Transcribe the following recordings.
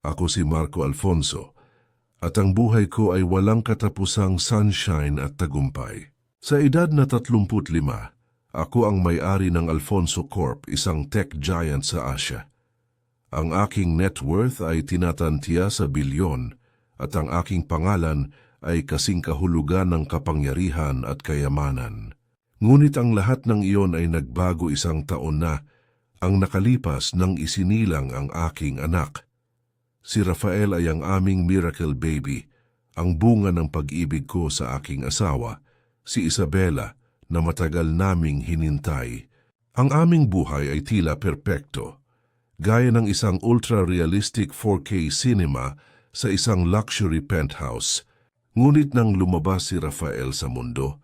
Ako si Marco Alfonso at ang buhay ko ay walang katapusang sunshine at tagumpay. Sa edad na 35, ako ang may-ari ng Alfonso Corp, isang tech giant sa Asia. Ang aking net worth ay tinatantiya sa bilyon at ang aking pangalan ay kasing kahulugan ng kapangyarihan at kayamanan. Ngunit ang lahat ng iyon ay nagbago isang taon na ang nakalipas nang isinilang ang aking anak. Si Rafael ay ang aming miracle baby, ang bunga ng pag-ibig ko sa aking asawa, si Isabella, na matagal naming hinintay. Ang aming buhay ay tila perpekto, gaya ng isang ultra-realistic 4K cinema sa isang luxury penthouse. Ngunit nang lumabas si Rafael sa mundo,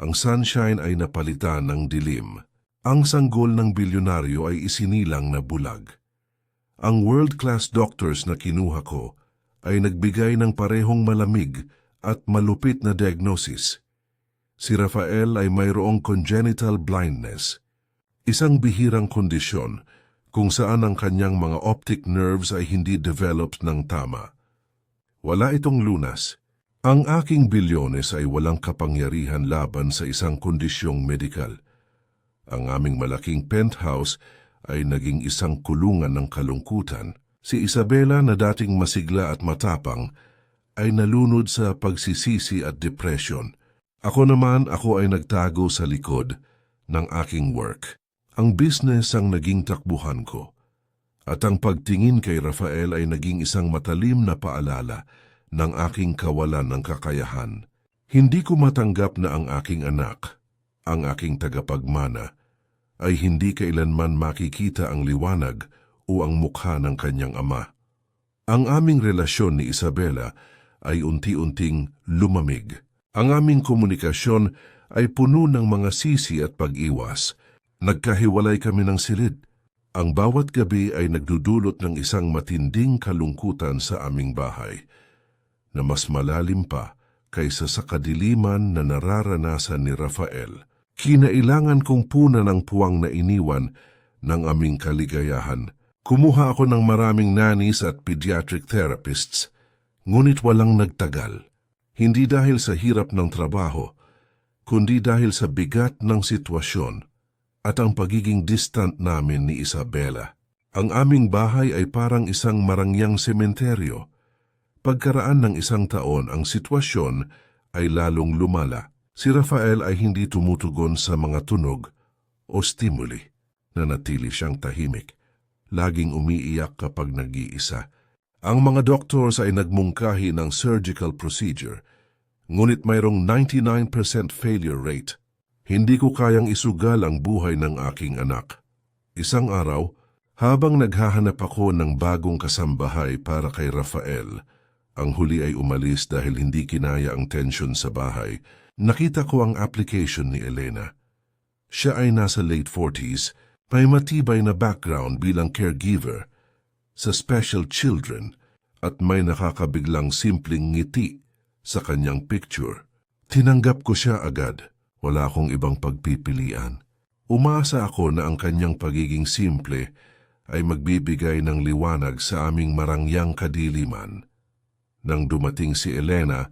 ang sunshine ay napalitan ng dilim. Ang sanggol ng bilyonaryo ay isinilang na bulag. Ang world-class doctors na kinuha ko ay nagbigay ng parehong malamig at malupit na diagnosis. Si Rafael ay mayroong congenital blindness, isang bihirang kondisyon kung saan ang kanyang mga optic nerves ay hindi developed ng tama. Wala itong lunas. Ang aking bilyones ay walang kapangyarihan laban sa isang kondisyong medikal. Ang aming malaking penthouse ay naging isang kulungan ng kalungkutan. Si Isabela na dating masigla at matapang ay nalunod sa pagsisisi at depression. Ako naman ako ay nagtago sa likod ng aking work. Ang business ang naging takbuhan ko. At ang pagtingin kay Rafael ay naging isang matalim na paalala ng aking kawalan ng kakayahan. Hindi ko matanggap na ang aking anak, ang aking tagapagmana, ay hindi kailanman makikita ang liwanag o ang mukha ng kanyang ama. Ang aming relasyon ni Isabela ay unti-unting lumamig. Ang aming komunikasyon ay puno ng mga sisi at pag-iwas. Nagkahiwalay kami ng silid. Ang bawat gabi ay nagdudulot ng isang matinding kalungkutan sa aming bahay na mas malalim pa kaysa sa kadiliman na nararanasan ni Rafael. Kinailangan kong punan ang puwang na iniwan ng aming kaligayahan. Kumuha ako ng maraming nannies at pediatric therapists, ngunit walang nagtagal. Hindi dahil sa hirap ng trabaho, kundi dahil sa bigat ng sitwasyon at ang pagiging distant namin ni Isabela. Ang aming bahay ay parang isang marangyang sementeryo Pagkaraan ng isang taon, ang sitwasyon ay lalong lumala. Si Rafael ay hindi tumutugon sa mga tunog o stimuli. Nanatili siyang tahimik. Laging umiiyak kapag nag-iisa. Ang mga doctors ay nagmungkahi ng surgical procedure, ngunit mayroong 99% failure rate. Hindi ko kayang isugal ang buhay ng aking anak. Isang araw, habang naghahanap ako ng bagong kasambahay para kay Rafael, ang huli ay umalis dahil hindi kinaya ang tensyon sa bahay. Nakita ko ang application ni Elena. Siya ay nasa late 40s, may matibay na background bilang caregiver sa special children at may nakakabiglang simpleng ngiti sa kanyang picture. Tinanggap ko siya agad. Wala akong ibang pagpipilian. Umasa ako na ang kanyang pagiging simple ay magbibigay ng liwanag sa aming marangyang kadiliman. Nang dumating si Elena,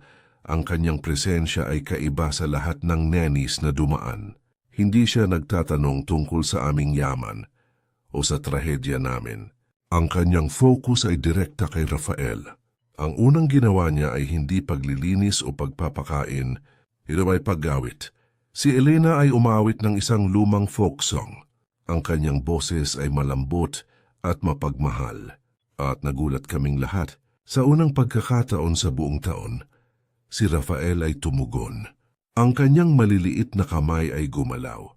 ang kanyang presensya ay kaiba sa lahat ng nenis na dumaan. Hindi siya nagtatanong tungkol sa aming yaman o sa trahedya namin. Ang kanyang focus ay direkta kay Rafael. Ang unang ginawa niya ay hindi paglilinis o pagpapakain, ito ay paggawit. Si Elena ay umawit ng isang lumang folk song. Ang kanyang boses ay malambot at mapagmahal. At nagulat kaming lahat sa unang pagkakataon sa buong taon, si Rafael ay tumugon. Ang kanyang maliliit na kamay ay gumalaw,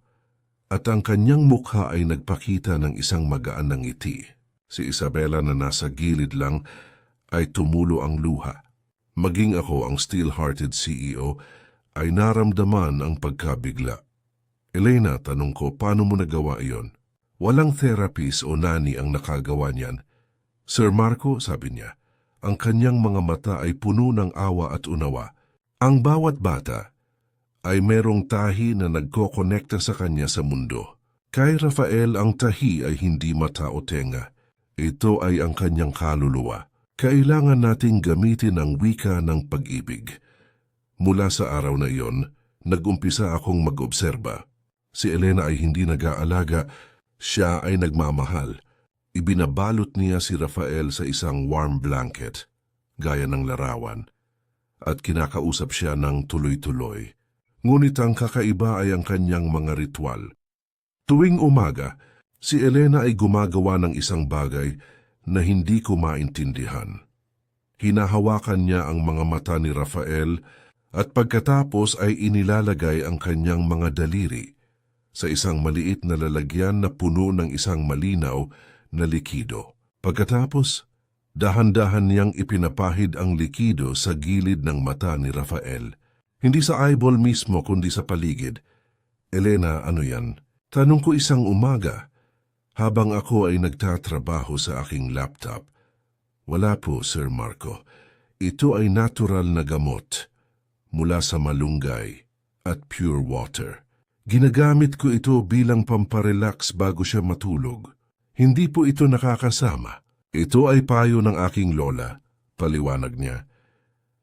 at ang kanyang mukha ay nagpakita ng isang magaan na ngiti. Si Isabela na nasa gilid lang ay tumulo ang luha. Maging ako ang steel-hearted CEO ay naramdaman ang pagkabigla. Elena, tanong ko, paano mo nagawa iyon? Walang therapist o nani ang nakagawa niyan. Sir Marco, sabi niya, ang kanyang mga mata ay puno ng awa at unawa. Ang bawat bata ay merong tahi na nagkokonekta sa kanya sa mundo. Kay Rafael ang tahi ay hindi mata o tenga. Ito ay ang kanyang kaluluwa. Kailangan nating gamitin ang wika ng pag-ibig. Mula sa araw na iyon, nag-umpisa akong mag-obserba. Si Elena ay hindi nag-aalaga, siya ay nagmamahal. Ibinabalot niya si Rafael sa isang warm blanket, gaya ng larawan, at kinakausap siya ng tuloy-tuloy. Ngunit ang kakaiba ay ang kanyang mga ritual. Tuwing umaga, si Elena ay gumagawa ng isang bagay na hindi ko maintindihan. Hinahawakan niya ang mga mata ni Rafael at pagkatapos ay inilalagay ang kanyang mga daliri sa isang maliit na lalagyan na puno ng isang malinaw na likido. Pagkatapos, dahan-dahan niyang ipinapahid ang likido sa gilid ng mata ni Rafael. Hindi sa eyeball mismo kundi sa paligid. Elena, ano yan? Tanong ko isang umaga habang ako ay nagtatrabaho sa aking laptop. Wala po, Sir Marco. Ito ay natural na gamot mula sa malunggay at pure water. Ginagamit ko ito bilang pamparelax bago siya matulog. Hindi po ito nakakasama. Ito ay payo ng aking lola, paliwanag niya.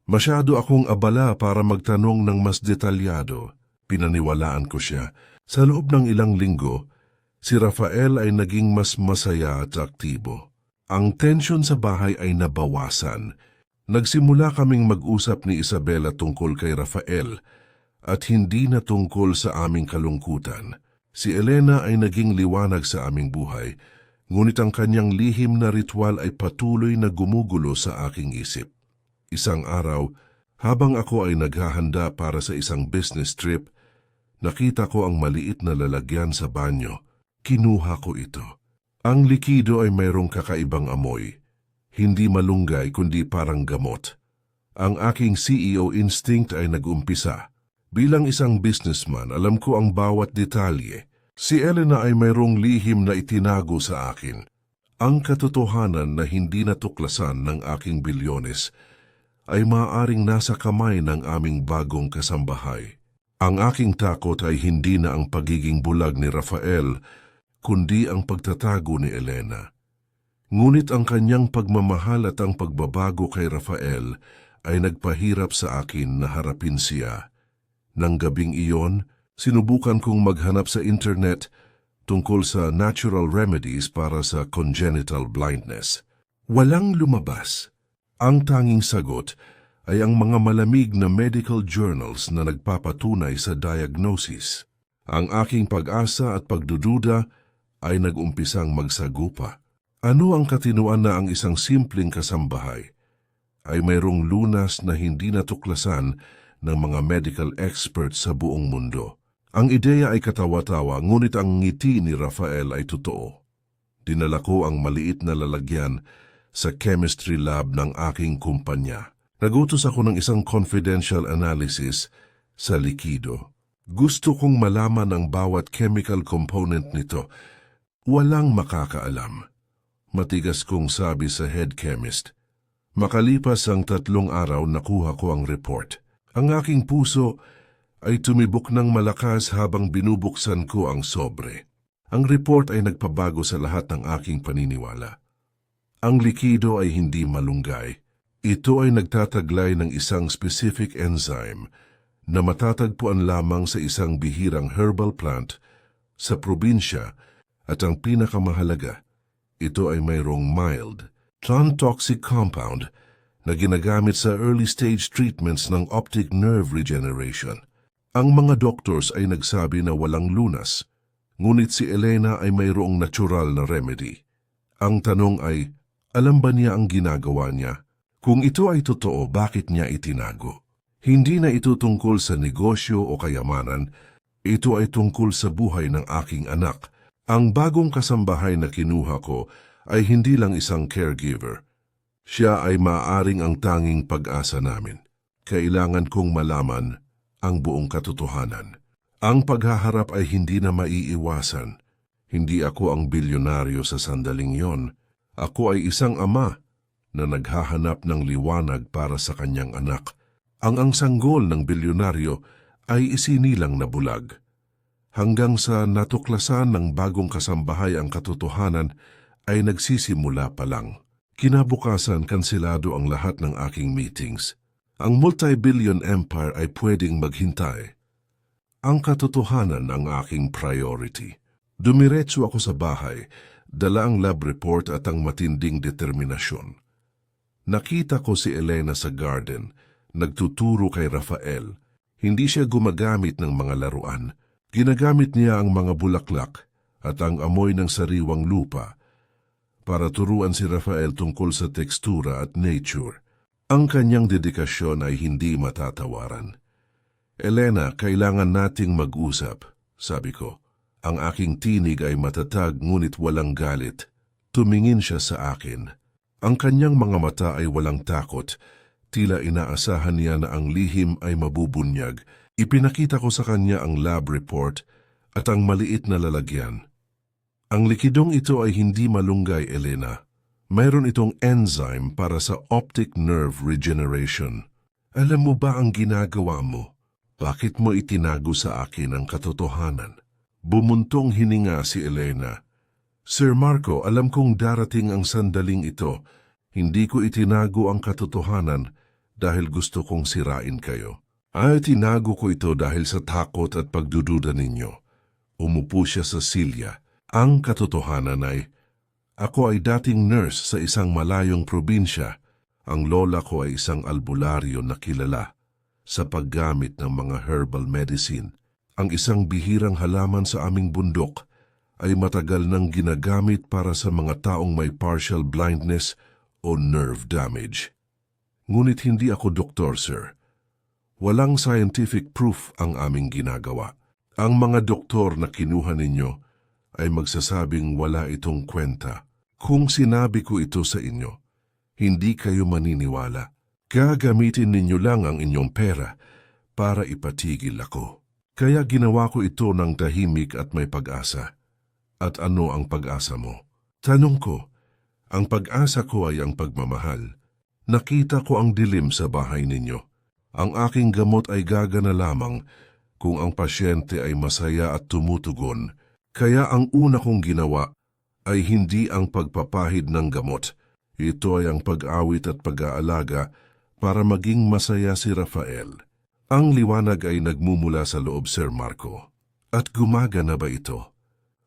Masyado akong abala para magtanong ng mas detalyado. Pinaniwalaan ko siya. Sa loob ng ilang linggo, si Rafael ay naging mas masaya at aktibo. Ang tensyon sa bahay ay nabawasan. Nagsimula kaming mag-usap ni Isabela tungkol kay Rafael at hindi na tungkol sa aming kalungkutan. Si Elena ay naging liwanag sa aming buhay, ngunit ang kanyang lihim na ritual ay patuloy na gumugulo sa aking isip. Isang araw, habang ako ay naghahanda para sa isang business trip, nakita ko ang maliit na lalagyan sa banyo. Kinuha ko ito. Ang likido ay mayroong kakaibang amoy. Hindi malunggay kundi parang gamot. Ang aking CEO instinct ay nag-umpisa. Bilang isang businessman, alam ko ang bawat detalye. Si Elena ay mayroong lihim na itinago sa akin. Ang katotohanan na hindi natuklasan ng aking bilyones ay maaaring nasa kamay ng aming bagong kasambahay. Ang aking takot ay hindi na ang pagiging bulag ni Rafael, kundi ang pagtatago ni Elena. Ngunit ang kanyang pagmamahal at ang pagbabago kay Rafael ay nagpahirap sa akin na harapin siya. Nang gabing iyon, sinubukan kong maghanap sa internet tungkol sa natural remedies para sa congenital blindness. Walang lumabas. Ang tanging sagot ay ang mga malamig na medical journals na nagpapatunay sa diagnosis. Ang aking pag-asa at pagdududa ay nag-umpisang magsagupa. Ano ang katinuan na ang isang simpleng kasambahay ay mayroong lunas na hindi natuklasan ng mga medical experts sa buong mundo. Ang ideya ay katawa-tawa ngunit ang ngiti ni Rafael ay totoo. Dinala ko ang maliit na lalagyan sa chemistry lab ng aking kumpanya. Nagutos ako ng isang confidential analysis sa likido. Gusto kong malaman ang bawat chemical component nito. Walang makakaalam. Matigas kong sabi sa head chemist. Makalipas ang tatlong araw nakuha ko ang report. Ang aking puso ay tumibok ng malakas habang binubuksan ko ang sobre. Ang report ay nagpabago sa lahat ng aking paniniwala. Ang likido ay hindi malunggay. Ito ay nagtataglay ng isang specific enzyme na matatagpuan lamang sa isang bihirang herbal plant sa probinsya at ang pinakamahalaga, ito ay mayroong mild, non-toxic compound na ginagamit sa early stage treatments ng optic nerve regeneration. Ang mga doctors ay nagsabi na walang lunas, ngunit si Elena ay mayroong natural na remedy. Ang tanong ay, alam ba niya ang ginagawa niya? Kung ito ay totoo, bakit niya itinago? Hindi na ito tungkol sa negosyo o kayamanan, ito ay tungkol sa buhay ng aking anak. Ang bagong kasambahay na kinuha ko ay hindi lang isang caregiver. Siya ay maaring ang tanging pag-asa namin. Kailangan kong malaman ang buong katotohanan. Ang paghaharap ay hindi na maiiwasan. Hindi ako ang bilyonaryo sa sandaling yon. Ako ay isang ama na naghahanap ng liwanag para sa kanyang anak. Ang ang sanggol ng bilyonaryo ay isinilang na bulag. Hanggang sa natuklasan ng bagong kasambahay ang katotohanan, ay nagsisimula pa lang. Kinabukasan kansilado ang lahat ng aking meetings. Ang multi-billion empire ay pwedeng maghintay. Ang katotohanan ang aking priority. Dumiretso ako sa bahay, dala ang lab report at ang matinding determinasyon. Nakita ko si Elena sa garden, nagtuturo kay Rafael. Hindi siya gumagamit ng mga laruan. Ginagamit niya ang mga bulaklak at ang amoy ng sariwang lupa para turuan si Rafael tungkol sa tekstura at nature. Ang kanyang dedikasyon ay hindi matatawaran. Elena, kailangan nating mag-usap, sabi ko. Ang aking tinig ay matatag ngunit walang galit. Tumingin siya sa akin. Ang kanyang mga mata ay walang takot. Tila inaasahan niya na ang lihim ay mabubunyag. Ipinakita ko sa kanya ang lab report at ang maliit na lalagyan. Ang likidong ito ay hindi malunggay, Elena. Mayroon itong enzyme para sa optic nerve regeneration. Alam mo ba ang ginagawa mo? Bakit mo itinago sa akin ang katotohanan? Bumuntong hininga si Elena. Sir Marco, alam kong darating ang sandaling ito. Hindi ko itinago ang katotohanan dahil gusto kong sirain kayo. Ay, tinago ko ito dahil sa takot at pagdududa ninyo. Umupo siya sa silya. Ang katotohanan ay, ako ay dating nurse sa isang malayong probinsya. Ang lola ko ay isang albularyo na kilala sa paggamit ng mga herbal medicine. Ang isang bihirang halaman sa aming bundok ay matagal nang ginagamit para sa mga taong may partial blindness o nerve damage. Ngunit hindi ako doktor, sir. Walang scientific proof ang aming ginagawa. Ang mga doktor na kinuha ninyo ay magsasabing wala itong kwenta. Kung sinabi ko ito sa inyo, hindi kayo maniniwala. Gagamitin ninyo lang ang inyong pera para ipatigil ako. Kaya ginawa ko ito ng tahimik at may pag-asa. At ano ang pag-asa mo? Tanong ko, ang pag-asa ko ay ang pagmamahal. Nakita ko ang dilim sa bahay ninyo. Ang aking gamot ay gagana lamang kung ang pasyente ay masaya at tumutugon. Kaya ang una kong ginawa ay hindi ang pagpapahid ng gamot. Ito ay ang pag-awit at pag-aalaga para maging masaya si Rafael. Ang liwanag ay nagmumula sa loob, Sir Marco. At gumagana ba ito?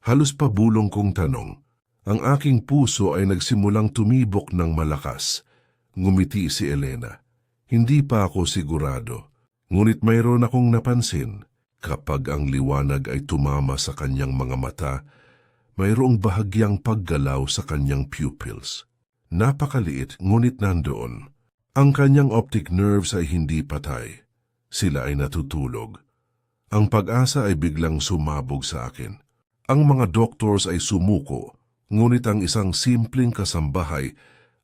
Halos pabulong kong tanong. Ang aking puso ay nagsimulang tumibok ng malakas. Ngumiti si Elena. Hindi pa ako sigurado. Ngunit mayroon akong napansin. Kapag ang liwanag ay tumama sa kanyang mga mata, mayroong bahagyang paggalaw sa kanyang pupils. Napakaliit ngunit nandoon. Ang kanyang optic nerves ay hindi patay. Sila ay natutulog. Ang pag-asa ay biglang sumabog sa akin. Ang mga doctors ay sumuko, ngunit ang isang simpleng kasambahay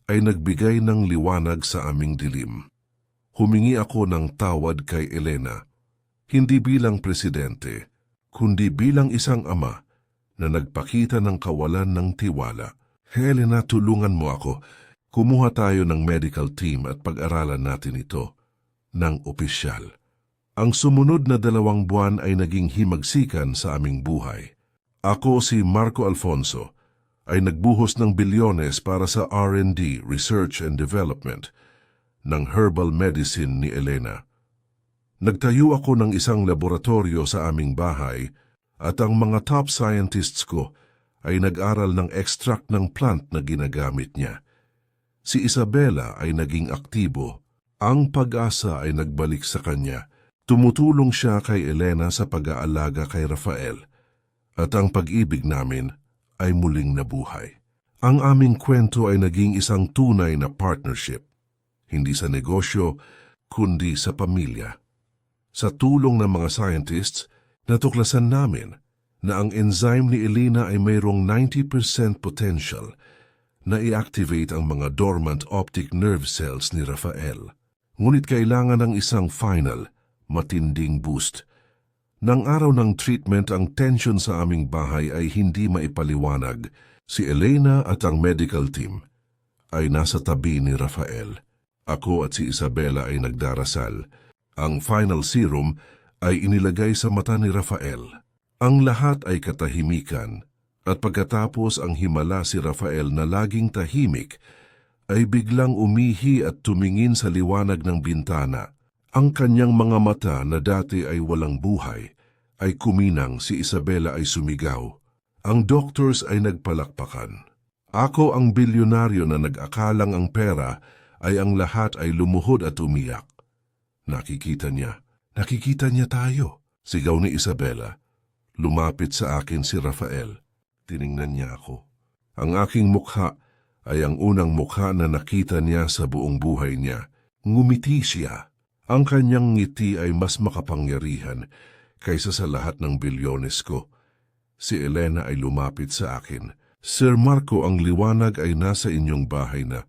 ay nagbigay ng liwanag sa aming dilim. Humingi ako ng tawad kay Elena, hindi bilang presidente, kundi bilang isang ama na nagpakita ng kawalan ng tiwala. Helena, tulungan mo ako. Kumuha tayo ng medical team at pag-aralan natin ito ng opisyal. Ang sumunod na dalawang buwan ay naging himagsikan sa aming buhay. Ako si Marco Alfonso ay nagbuhos ng bilyones para sa R&D, Research and Development ng herbal medicine ni Elena. Nagtayo ako ng isang laboratorio sa aming bahay at ang mga top scientists ko ay nag-aral ng extract ng plant na ginagamit niya. Si Isabella ay naging aktibo. Ang pag-asa ay nagbalik sa kanya. Tumutulong siya kay Elena sa pag-aalaga kay Rafael. At ang pag-ibig namin ay muling nabuhay. Ang aming kwento ay naging isang tunay na partnership hindi sa negosyo, kundi sa pamilya. Sa tulong ng mga scientists, natuklasan namin na ang enzyme ni Elena ay mayroong 90% potential na i-activate ang mga dormant optic nerve cells ni Rafael. Ngunit kailangan ng isang final, matinding boost. Nang araw ng treatment, ang tension sa aming bahay ay hindi maipaliwanag. Si Elena at ang medical team ay nasa tabi ni Rafael. Ako at si Isabela ay nagdarasal. Ang final serum ay inilagay sa mata ni Rafael. Ang lahat ay katahimikan At pagkatapos ang himala si Rafael na laging tahimik, ay biglang umihi at tumingin sa liwanag ng bintana. Ang kanyang mga mata na dati ay walang buhay, ay kuminang si Isabela ay sumigaw. Ang doctors ay nagpalakpakan. Ako ang bilyonaryo na nag-akalang ang pera ay ang lahat ay lumuhod at umiyak. Nakikita niya. Nakikita niya tayo. Sigaw ni Isabela. Lumapit sa akin si Rafael. Tiningnan niya ako. Ang aking mukha ay ang unang mukha na nakita niya sa buong buhay niya. Ngumiti siya. Ang kanyang ngiti ay mas makapangyarihan kaysa sa lahat ng bilyones ko. Si Elena ay lumapit sa akin. Sir Marco, ang liwanag ay nasa inyong bahay na.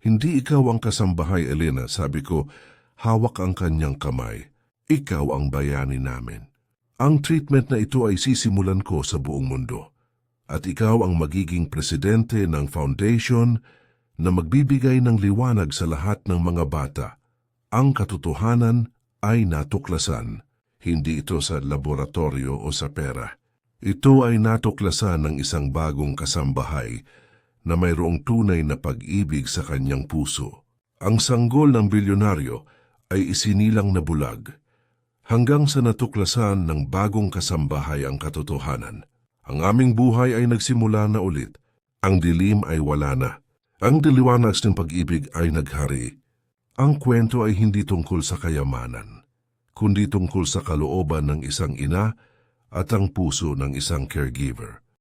Hindi ikaw ang kasambahay, Elena, sabi ko, hawak ang kanyang kamay. Ikaw ang bayani namin. Ang treatment na ito ay sisimulan ko sa buong mundo. At ikaw ang magiging presidente ng foundation na magbibigay ng liwanag sa lahat ng mga bata. Ang katotohanan ay natuklasan, hindi ito sa laboratorio o sa pera. Ito ay natuklasan ng isang bagong kasambahay na mayroong tunay na pag-ibig sa kanyang puso. Ang sanggol ng bilyonaryo ay isinilang na bulag hanggang sa natuklasan ng bagong kasambahay ang katotohanan. Ang aming buhay ay nagsimula na ulit. Ang dilim ay wala na. Ang diliwanag ng pag-ibig ay naghari. Ang kwento ay hindi tungkol sa kayamanan, kundi tungkol sa kalooban ng isang ina at ang puso ng isang caregiver.